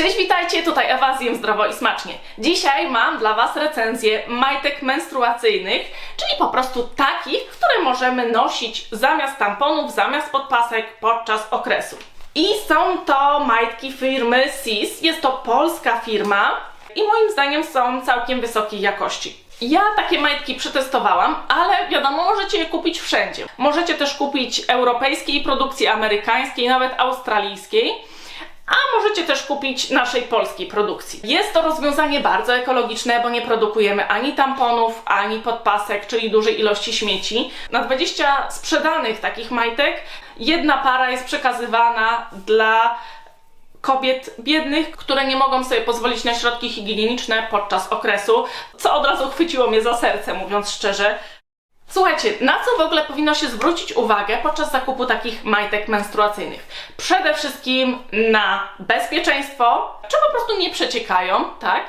Cześć, witajcie, tutaj Ewa z Jem Zdrowo i Smacznie. Dzisiaj mam dla Was recenzję majtek menstruacyjnych, czyli po prostu takich, które możemy nosić zamiast tamponów, zamiast podpasek podczas okresu. I są to majtki firmy SIS, jest to polska firma i moim zdaniem są całkiem wysokiej jakości. Ja takie majtki przetestowałam, ale wiadomo, możecie je kupić wszędzie. Możecie też kupić europejskiej produkcji, amerykańskiej, nawet australijskiej a możecie też kupić naszej polskiej produkcji. Jest to rozwiązanie bardzo ekologiczne, bo nie produkujemy ani tamponów, ani podpasek, czyli dużej ilości śmieci. Na 20 sprzedanych takich majtek jedna para jest przekazywana dla kobiet biednych, które nie mogą sobie pozwolić na środki higieniczne podczas okresu, co od razu chwyciło mnie za serce, mówiąc szczerze. Słuchajcie, na co w ogóle powinno się zwrócić uwagę podczas zakupu takich majtek menstruacyjnych? Przede wszystkim na bezpieczeństwo, czy po prostu nie przeciekają, tak?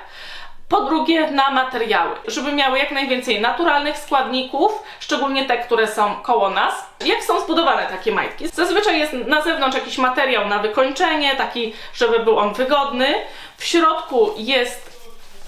Po drugie, na materiały, żeby miały jak najwięcej naturalnych składników, szczególnie te, które są koło nas. Jak są zbudowane takie majtki? Zazwyczaj jest na zewnątrz jakiś materiał na wykończenie, taki, żeby był on wygodny. W środku jest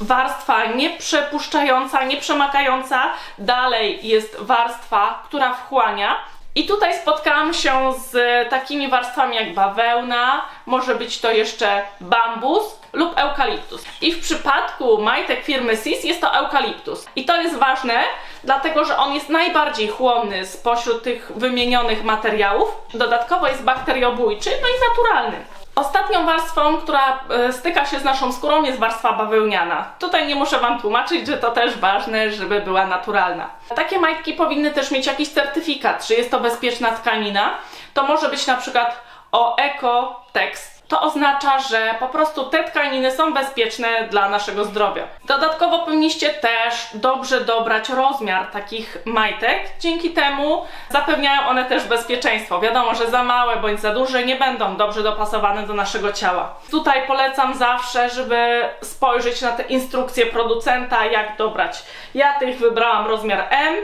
warstwa nieprzepuszczająca, nieprzemakająca, dalej jest warstwa, która wchłania. I tutaj spotkałam się z takimi warstwami jak bawełna, może być to jeszcze bambus lub eukaliptus. I w przypadku majtek firmy SIS jest to eukaliptus. I to jest ważne, dlatego że on jest najbardziej chłonny spośród tych wymienionych materiałów. Dodatkowo jest bakteriobójczy, no i naturalny. Ostatnią warstwą, która e, styka się z naszą skórą jest warstwa bawełniana. Tutaj nie muszę Wam tłumaczyć, że to też ważne, żeby była naturalna. Takie majtki powinny też mieć jakiś certyfikat, czy jest to bezpieczna tkanina. To może być na przykład o Eco-Tex. To oznacza, że po prostu te tkaniny są bezpieczne dla naszego zdrowia. Dodatkowo powinniście też dobrze dobrać rozmiar takich majtek. Dzięki temu zapewniają one też bezpieczeństwo. Wiadomo, że za małe bądź za duże nie będą dobrze dopasowane do naszego ciała. Tutaj polecam zawsze, żeby spojrzeć na te instrukcje producenta, jak dobrać. Ja tych wybrałam rozmiar M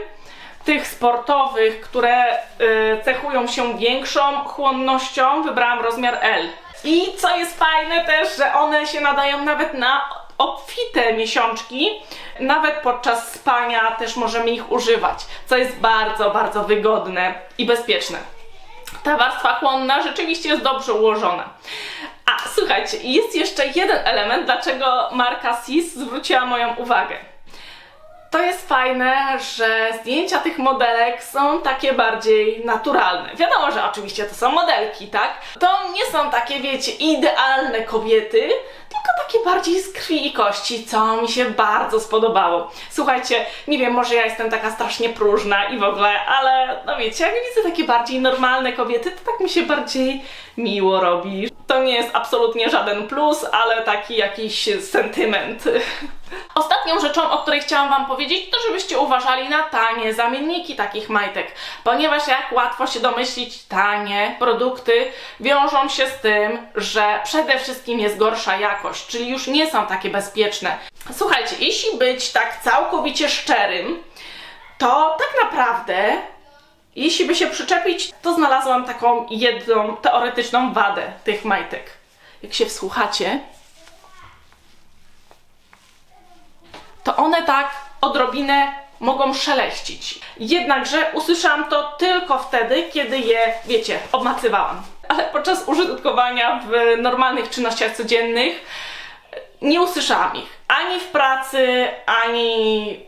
tych sportowych, które y, cechują się większą chłonnością, wybrałam rozmiar L. I co jest fajne też, że one się nadają nawet na obfite miesiączki. Nawet podczas spania też możemy ich używać, co jest bardzo, bardzo wygodne i bezpieczne. Ta warstwa chłonna rzeczywiście jest dobrze ułożona. A słuchajcie, jest jeszcze jeden element, dlaczego marka SIS zwróciła moją uwagę. To jest fajne, że zdjęcia tych modelek są takie bardziej naturalne. Wiadomo, że oczywiście to są modelki, tak? To nie są takie, wiecie, idealne kobiety, tylko takie bardziej z krwi i kości, co mi się bardzo spodobało. Słuchajcie, nie wiem, może ja jestem taka strasznie próżna i w ogóle, ale no wiecie, jak widzę takie bardziej normalne kobiety, to tak mi się bardziej miło robi. To nie jest absolutnie żaden plus, ale taki jakiś sentyment. Ostatnią rzeczą, o której chciałam Wam powiedzieć, to żebyście uważali na tanie zamienniki takich majtek, ponieważ jak łatwo się domyślić, tanie produkty wiążą się z tym, że przede wszystkim jest gorsza jakość, czyli już nie są takie bezpieczne. Słuchajcie, jeśli być tak całkowicie szczerym, to tak naprawdę jeśli by się przyczepić, to znalazłam taką jedną teoretyczną wadę tych majtek. Jak się wsłuchacie, to one tak odrobinę mogą szeleścić. Jednakże usłyszałam to tylko wtedy, kiedy je, wiecie, obmacywałam. Ale podczas użytkowania w normalnych czynnościach codziennych nie usłyszałam ich. Ani w pracy, ani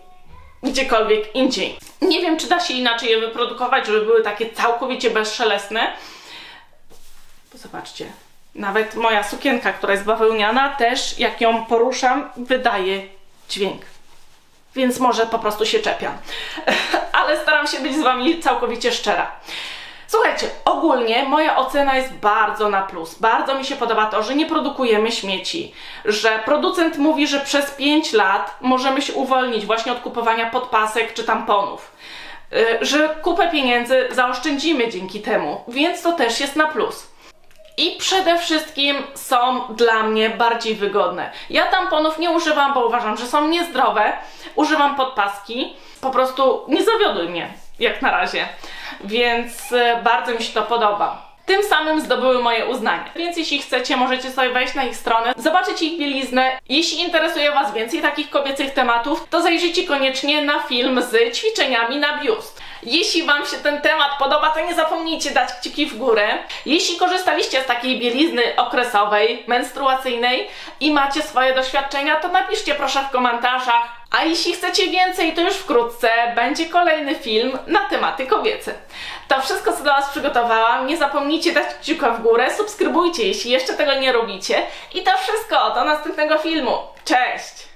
gdziekolwiek indziej. Nie wiem, czy da się inaczej je wyprodukować, żeby były takie całkowicie bezszelestne. Zobaczcie, nawet moja sukienka, która jest bawełniana, też jak ją poruszam, wydaje dźwięk. Więc może po prostu się czepiam. Ale staram się być z Wami całkowicie szczera. Słuchajcie, ogólnie moja ocena jest bardzo na plus. Bardzo mi się podoba to, że nie produkujemy śmieci, że producent mówi, że przez 5 lat możemy się uwolnić właśnie od kupowania podpasek czy tamponów. Yy, że kupę pieniędzy zaoszczędzimy dzięki temu, więc to też jest na plus. I przede wszystkim są dla mnie bardziej wygodne. Ja tamponów nie używam, bo uważam, że są niezdrowe. Używam podpaski. Po prostu nie zawiodły mnie, jak na razie. Więc e, bardzo mi się to podoba. tym samym zdobyły moje uznanie. Więc jeśli chcecie, możecie sobie wejść na ich stronę, zobaczyć ich bieliznę. Jeśli interesuje Was więcej takich kobiecych tematów, to zajrzyjcie koniecznie na film z ćwiczeniami na biust. Jeśli Wam się ten temat podoba, to nie zapomnijcie dać kciuki w górę. Jeśli korzystaliście z takiej bielizny okresowej, menstruacyjnej i macie swoje doświadczenia, to napiszcie proszę w komentarzach. A jeśli chcecie więcej, to już wkrótce będzie kolejny film na tematy kobiece. To wszystko, co dla Was przygotowałam. Nie zapomnijcie dać kciuka w górę, subskrybujcie, jeśli jeszcze tego nie robicie. I to wszystko, do następnego filmu. Cześć!